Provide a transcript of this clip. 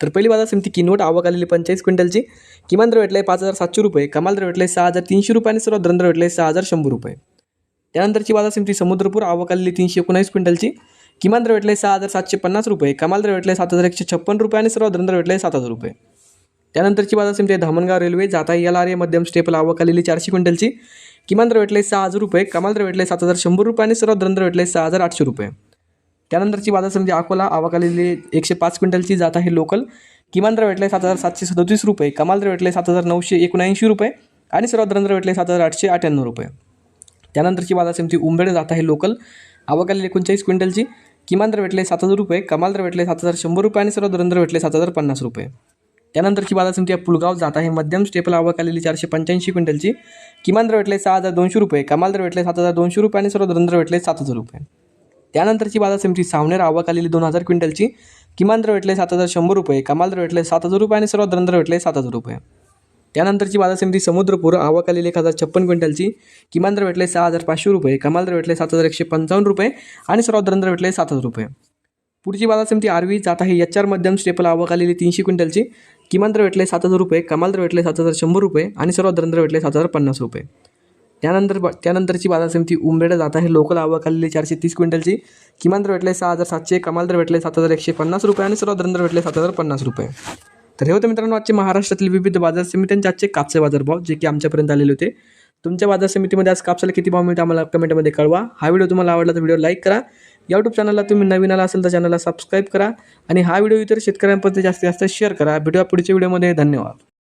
तर पहिली बाजार समिती किनवट आवक आलेली पंचेचाळीस क्विंटलची. किमान दर आहे पाच हजार सातशे रुपये कमाल दर भेटले सहा हजार तीनशे रुपये आणि सर्वात दर भेटले सहा हजार शंभर रुपये. त्यानंतरची बाजार समिती समुद्रपूर आवक आलेली तीनशे एकोणावीस क्विंटलची. किमान दर भेटले सहा हजार सातशे पन्नास रुपये कमाल दर भेटले सात हजार एकशे छप्पन रुपये आणि सर्वात दर भेटले सात हजार रुपये. त्यानंतरची बाजार समिती आहे धामणगाव रेल्वे जाता एल आर ए मध्यम स्टेपल आवक आलेली चारशे क्विंटलची. किमान दर भेटले सहा हजार रुपये कमाल दर भेटले सात हजार शंभर रुपये आणि सर्वात दर भेटले सहा हजार आठशे रुपये. त्यानंतरची बाजार समिती अकोला आवक एकशे पाच क्विंटलची जात आहे लोकल. किमान दर भेटले सात हजार सातशे सदतीस रुपये कमाल दर भेटले सात हजार नऊशे एकोणऐंशी रुपये आणि सर्वात दर भेटले सात हजार आठशे अठ्ठ्याण्णव रुपये. त्यानंतरची बाजार समिती उंबेड जात आहे लोकल. आवक एकोणचाळीस क्विंटलची. किमान दर भेटले सात हजार रुपये कमाल दर भेटले सात हजार शंभर रुपये आणि सर्व दर भेटले सात हजार पन्नास रुपये. त्यानंतरची बाजार समिती आहे पुलगाव जात आहे. मध्यम स्टेपल आवाकालेली चारशे पंच्याऐंशी क्विंटलची. किमान दर भेटले सहा हजार दोनशे रुपये कमाल दर भेटले सात हजार दोनशे रुपये आणि सर्व दर भेटले सात हजार रुपये. त्यानंतरची बाजार समिती सावनेर आवक आलेली दोन हजार क्विंटलची. किमान दर भेटले सात हजार शंभर रुपये कमाल दर भेटले सात हजार रुपये आणि सर्वात दर भेटले सात हजार रुपये. त्यानंतरची बाजार समिती समुद्रपूर आवक आलेली एक हजार छप्पन क्विंटलची. किमान दर भेटले सहा हजार पाचशे रुपये कमाल दर भेटले सात हजार एकशे पंचावन्न रुपये आणि सर्वात दर भेटले सात हजार रुपये. पुढची बाजार समिती आरवी जात आहे एच आर मध्यम स्टेपल आवक आलेली तीनशे क्विंटलची. किमान दर भेटले सात हजार रुपये कमाल दर भेटले सात हजार शंभर रुपये आणि सर्वात दर भेटले सात हजार पन्नास रुपये. त्यानंतर ब- त्यानंतरची बाजार समिती उमरेडा जात आहे. लोकल आवक आलेली चारशे तीस क्विंटलची. किमान दर भेटले सहा हजार सातशे कमाल दर भेटले सात हजार एकशे पन्नास रुपये आणि सर्व दर भेटले सात हजार पन्नास रुपये. तर हे होते मित्रांनो आजचे महाराष्ट्रातील विविध बाजार समित्यांचे आजचे कापसे बाजारभाव जे की आमच्यापर्यंत आलेले होते. तुमच्या बाजार समितीमध्ये आज कापसाला किती भाव मिळतो आम्हाला कमेंटमध्ये कळवा. हा व्हिडिओ तुम्हाला आवडला तर व्हिडिओ लाईक करा. यूट्यूब चॅनलला तुम्ही नवीन आला असेल तर चॅनलला सबस्क्राईब करा. आणि हा व्हिडिओ इतर शेतकऱ्यांपर्यंत जास्तीत जास्त शेअर करा. भेटूया पुढच्या व्हिडिओमध्ये धन्यवाद.